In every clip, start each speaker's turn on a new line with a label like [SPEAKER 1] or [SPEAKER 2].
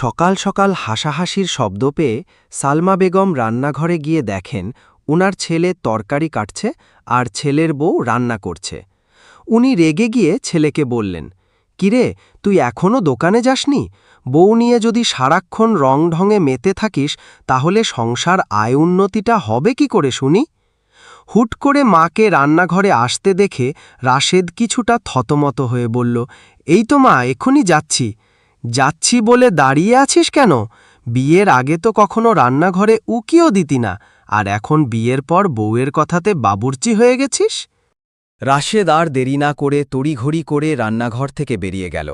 [SPEAKER 1] সকাল সকাল হাসাহাসির শব্দ পেয়ে সালমা বেগম রান্নাঘরে গিয়ে দেখেন উনার ছেলে তরকারি কাটছে আর ছেলের বউ রান্না করছে। উনি রেগে গিয়ে ছেলেকে বললেন, কিরে, তুই এখনও দোকানে যাসনি? বউ নিয়ে যদি সারাক্ষণ রং ঢঙে মেতে থাকিস, তাহলে সংসার আয় উন্নতিটা হবে কি করে শুনি? হুট করে মাকে রান্নাঘরে আসতে দেখে রাশেদ কিছুটা থতমত হয়ে বলল, এই তো মা, এখনই যাচ্ছি। যাচ্ছি বলে দাঁড়িয়ে আছিস কেন? বিয়ের আগে তো কখনো রান্নাঘরে উকিও দিতি না, আর এখন বিয়ের পর বউয়ের কথাতে বাবুর্চি হয়ে গেছিস?
[SPEAKER 2] রাশেদ আর দেরি না করে তড়িঘড়ি করে রান্নাঘর থেকে বেরিয়ে গেল।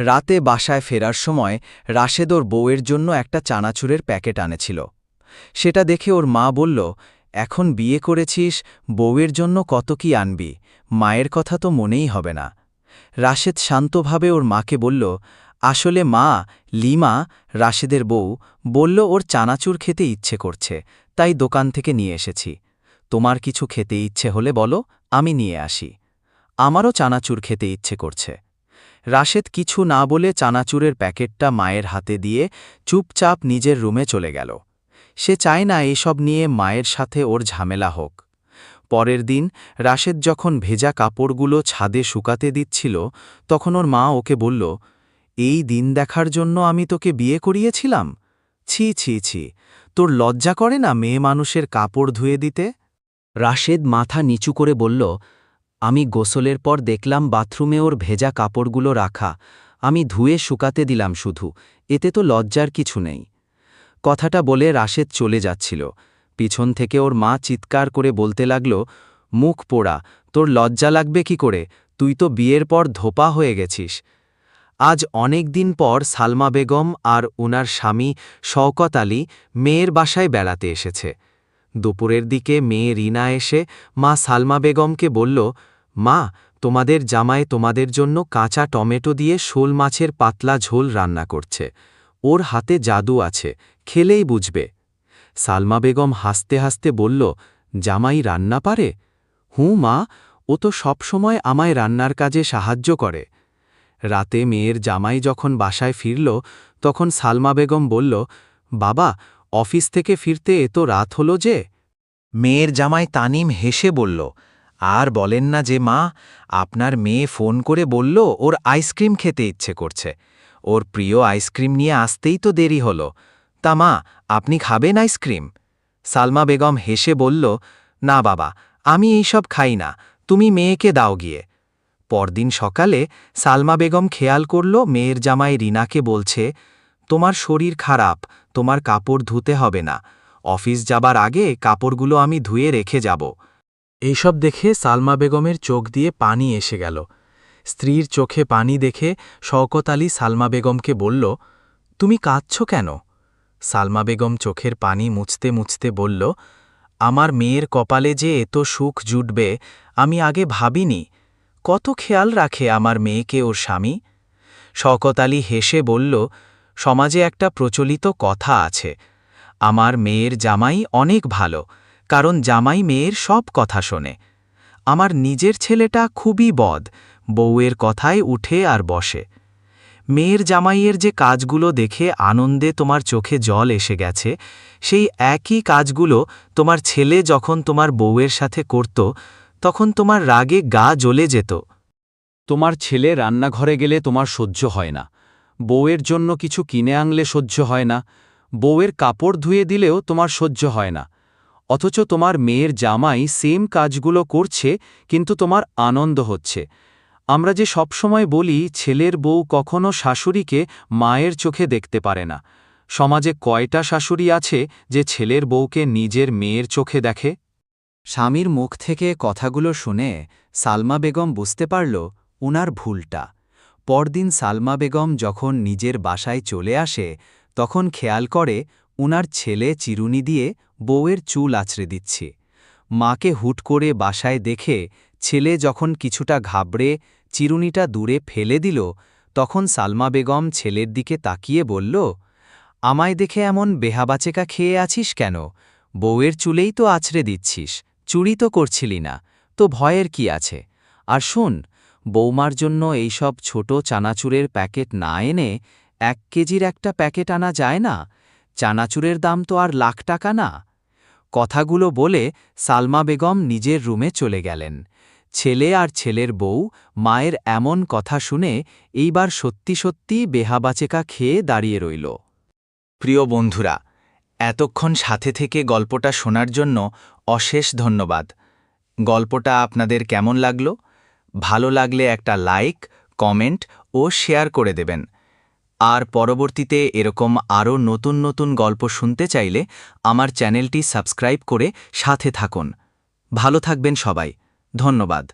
[SPEAKER 2] রাতে বাসায় ফেরার সময় রাশেদ ওর বউয়ের জন্য একটা চানাচুরের প্যাকেট আনেছিল। সেটা দেখে ওর মা বলল, এখন বিয়ে করেছিস, বউয়ের জন্য কত কি আনবি? মায়ের কথা তো মনেই হবে না। রাশেদ শান্তভাবে ওর মাকে বলল আসলে মা, লিমা, রাশেদের বউ, বলল ওর চানাচুর খেতে ইচ্ছে করছে, তাই দোকান থেকে নিয়ে এসেছি। তোমার কিছু খেতে ইচ্ছে হলে বলো, আমি নিয়ে আসি। আমারও চানাচুর খেতে ইচ্ছে করছে। রাশেদ কিছু না বলে চানাচুরের প্যাকেটটা মায়ের হাতে দিয়ে চুপচাপ নিজের রুমে চলে গেল। সে চায় না এসব নিয়ে মায়ের সাথে ওর ঝামেলা হোক। পরের দিন রাশেদ যখন ভেজা কাপড়গুলো ছাদে শুকাতে দিচ্ছিল, তখন ওর মা ওকে বলল এই দিন দেখার জন্য আমি তোকে বিয়ে করিয়েছিলাম। ছি ছি ছি। তোর লজ্জা করে না মেয়ে মানুষের কাপড় ধুয়ে দিতে? রাশেদ মাথা নিচু করে বলল, আমি গোসলের পর দেখলাম বাথরুমে ওর ভেজা কাপড়গুলো রাখা। আমি ধুয়ে শুকাতে দিলাম শুধু। এতে তো লজ্জার কিছু নেই। কথাটা বলে রাশেদ চলে যাচ্ছিল। পিছন থেকে ওর মা চিৎকার করে বলতে লাগল, মুখ পোড়া, তোর লজ্জা লাগবে কি করে? তুই তো বিয়ের পর ধোপা হয়ে গেছিস। আজ অনেক দিন পর সালমা বেগম আর উনার স্বামী শওকত আলী মেয়ের বাসায় বেড়াতে এসেছে। দুপুরের দিকে মেয়ে রিনা এসে মা সালমা বেগমকে বলল, মা, তোমাদের জামায় তোমাদের জন্য কাঁচা টমেটো দিয়ে শোল মাছের পাতলা ঝোল রান্না করছে। ওর হাতে জাদু আছে, খেলেই বুঝবে। সালমা বেগম হাসতে হাসতে বলল, জামাই রান্না পারে? হুঁ মা, ও তো সবসময় আমায় রান্নার কাজে সাহায্য করে। রাতে মেয়ের জামাই যখন বাসায় ফিরল, তখন সালমা বেগম বলল, বাবা, অফিস থেকে ফিরতে এত রাত হলো যে? মেয়ের জামাই তানিম হেসে বলল, আর বলেন না যে মা, আপনার মেয়ে ফোন করে বলল, ওর আইসক্রিম খেতে ইচ্ছে করছে। ওর প্রিয় আইসক্রিম নিয়ে আসতেই তো দেরি হলো। তা মা, আপনি খাবেন আইসক্রিম? সালমা বেগম হেসে বলল, না বাবা, আমি এইসব খাই না। তুমি মেয়েকে দাও গিয়ে। পরদিন সকালে সালমা বেগম খেয়াল করল মেয়ের জামাই রিনাকে বলছে, তোমার শরীর খারাপ, তোমার কাপড় ধুতে হবে না। অফিস যাবার আগে কাপড়গুলো আমি ধুয়ে রেখে যাব এইসব দেখে সালমা বেগমের চোখ দিয়ে পানি এসে গেল। স্ত্রীর চোখে পানি দেখে শওকত আলী সালমা বেগমকে বলল, তুমি কাঁদছ কেন সালমা বেগম চোখের পানি মুছতে মুছতে বলল, আমার মেয়ের কপালে যে এত সুখ জুটবে, আমি আগে ভাবিনি। কত খেয়াল রাখে আমার মেয়েকে ওর স্বামী? শওকত আলী হেসে বলল, সমাজে একটা প্রচলিত কথা আছে। আমার মেয়ের জামাই অনেক ভালো, কারণ জামাই মেয়ের সব কথা শোনে। আমার নিজের ছেলেটা খুবই বদ, বউয়ের কথায় উঠে আর বসে। মেয়ের জামাইয়ের যে কাজগুলো দেখে আনন্দে তোমার চোখে জল এসে গেছে, সেই একই কাজগুলো তোমার ছেলে যখন তোমার বউয়ের সাথে করত তখন তোমার রাগে গা জ্বলে যেত। তোমার ছেলে রান্নাঘরে গেলে তোমার সহ্য হয় না। বউয়ের জন্য কিছু কিনে আনলে সহ্য হয় না। বউয়ের কাপড় ধুয়ে দিলেও তোমার সহ্য হয় না। অথচ তোমার মেয়ের জামাই সেম কাজগুলো করছে, কিন্তু তোমার আনন্দ হচ্ছে। আমরা যে সবসময় বলি, ছেলের বউ কখনো শাশুড়িকে মায়ের চোখে দেখতে পারে না। সমাজে কয়টা শাশুড়ি আছে যে ছেলের বউকে নিজের মেয়ের চোখে দেখে? স্বামীর মুখ থেকে কথাগুলো শুনে সালমা বেগম বুঝতে পারল উনার ভুলটা। পরদিন সালমা বেগম যখন নিজের বাসায় চলে আসে, তখন খেয়াল করে উনার ছেলে চিরুনি দিয়ে বউয়ের চুল আছড়ে দিচ্ছে। মাকে হুট করে বাসায় দেখে ছেলে যখন কিছুটা ঘাবড়ে চিরুনিটা দূরে ফেলে দিল, তখন সালমা বেগম ছেলের দিকে তাকিয়ে বলল, আমায় দেখে এমন বেহাবাচেকা খেয়ে আছিস কেন? বউয়ের চুলেই তো আছড়ে দিচ্ছিস। চুরি তো করছিলি না, তো ভয়ের কি আছে? আর শোন, বৌমার জন্য এইসব ছোট চানাচুরের প্যাকেট না এনে এক কেজির একটা প্যাকেট আনা যায় না? চানাচুরের দাম তো আর লাখ টাকা না? কথাগুলো বলে সালমা বেগম নিজের রুমে চলে গেলেন। ছেলে আর ছেলের বউ মায়ের এমন কথা শুনে এইবার সত্যি সত্যি বেহাবাচেকা খেয়ে দাঁড়িয়ে রইল। প্রিয় বন্ধুরা এতক্ষণ সাথে থেকে গল্পটা শোনার জন্য অশেষ ধন্যবাদ। গল্পটা আপনাদের কেমন লাগল? ভালো লাগলে একটা লাইক, কমেন্ট ও শেয়ার করে দেবেন। আর পরবর্তীতে এরকম আরও নতুন নতুন গল্প শুনতে চাইলে আমার চ্যানেলটি সাবস্ক্রাইব করে সাথে থাকুন। ভালো থাকবেন সবাই। ধন্যবাদ।